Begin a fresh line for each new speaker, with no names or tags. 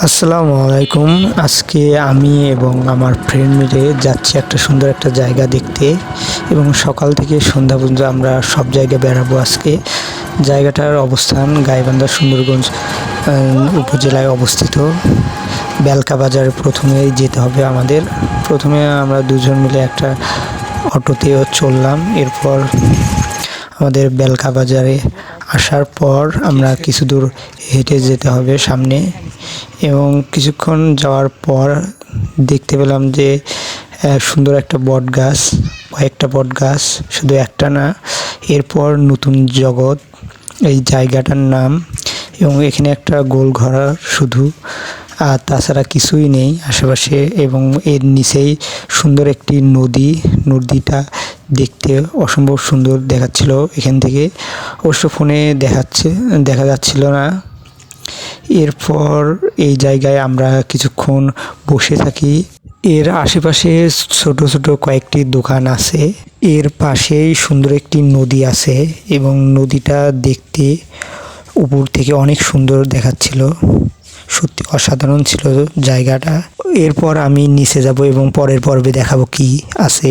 আসসালামু আলাইকুম। আজকে আমি এবং আমার ফ্রেন্ড মিলে যাচ্ছি একটা সুন্দর একটা জায়গা দেখতে এবং সকাল থেকে সন্ধ্যা পর্যন্ত আমরা সব জায়গায় বেড়াবো আজকে। জায়গাটার অবস্থান গাইবান্ধা সুন্দরগঞ্জ উপজেলায় অবস্থিত। বেলকা বাজারে প্রথমেই যেতে হবে আমাদের। প্রথমে আমরা দুজন মিলে একটা অটোতে চললাম। এরপর আমাদের বেলকা বাজারে আসার পর আমরা কিছু দূর হেঁটে যেতে হবে সামনে। এবং কিছুক্ষণ যাওয়ার পর দেখতে পেলাম যে সুন্দর একটা বট গাছ, কয়েকটা বট গাছ, শুধু একটা না, এরপর নতুন জগৎ, এই জায়গাটার নাম, এবং এখানে একটা গোল ঘরা শুধু, আর তাছাড়া কিছুই নেই আশেপাশে, এবং এর নিচেই সুন্দর একটি নদী, নদীটা দেখতে অসম্ভব সুন্দর দেখাচ্ছিল এখান থেকে। অবশ্য ফোনে দেখাচ্ছে, দেখা যাচ্ছিল না। এরপর এই জায়গায় আমরা কিছুক্ষণ বসে থাকি। এর আশেপাশে ছোট ছোট কয়েকটি দোকান আছে। এর পাশেই সুন্দর একটি নদী আছে এবং নদীটা দেখতে উপর থেকে অনেক সুন্দর দেখাচ্ছিল। সত্যি অসাধারণ ছিল জায়গাটা। এরপর আমি নিচে যাব এবং পরের পর্বে দেখাবো কি আছে।